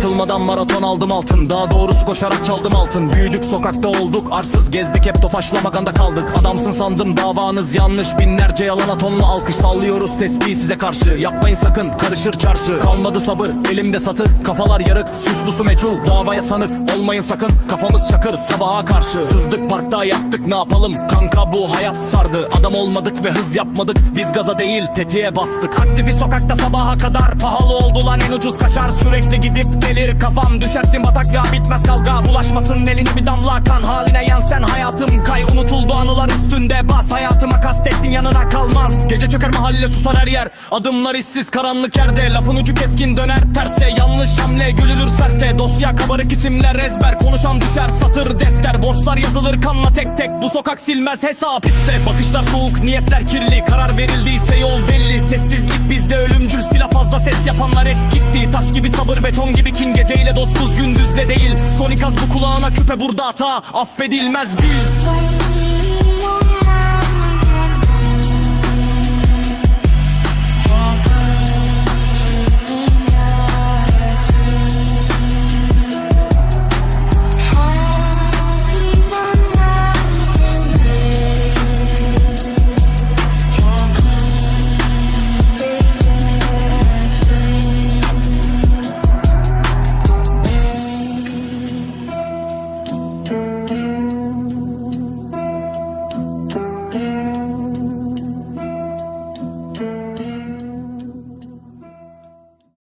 Katılmadan maraton aldım altın. Daha doğrusu koşarak çaldım altın. Büyüdük sokakta olduk. Arsız gezdik hep tofaşlamaganda kaldık. Adamsın sandım davanız yanlış. Binlerce yalana tonla alkış sallıyoruz tesbihi size karşı. Yapmayın sakın karışır çarşı. Kalmadı sabır elimde satır. Kafalar yarık suçlusu meçhul. Davaya sanık olmayın sakın. Kafamız çakır sabaha karşı. Sızdık parkta yaktık ne yapalım? Kanka bu hayat sardı. Adam olmadık ve hız yapmadık. Biz gaza değil tetiğe bastık. Aktifi sokakta sabaha kadar Pahalı oldu lan en ucuz kaşar. Sürekli gidip delir kafam. Düşersin bataklığa bitmez kavga. Bulaşmasın eline bir damla kan. Haline yan sen hayatım kay. Unutuldu anılar üstünde bas. Hayatıma kastettin yanına kalmaz. Gece çöker mahalle susar her yer. Adımlar işsiz karanlık yerde. Lafın ucu keskin döner terse. Yanlış hamle gülülür serte. Dosya kabarık isimler ezber. Konuşan düşer satır defter. Borçlar yazılır kanla tek tek. Bu sokak silmez hesap. İste Bakışlar soğuk niyetler kirli. Karar verildiyse yol belli. Sessizlik bizde ölümcül Ses yapanlar hep gitti. Taş gibi sabır beton gibi kin. Geceyle dostuz gündüzle değil. Sonik az bu kulağına küpe burada hata Affedilmez bil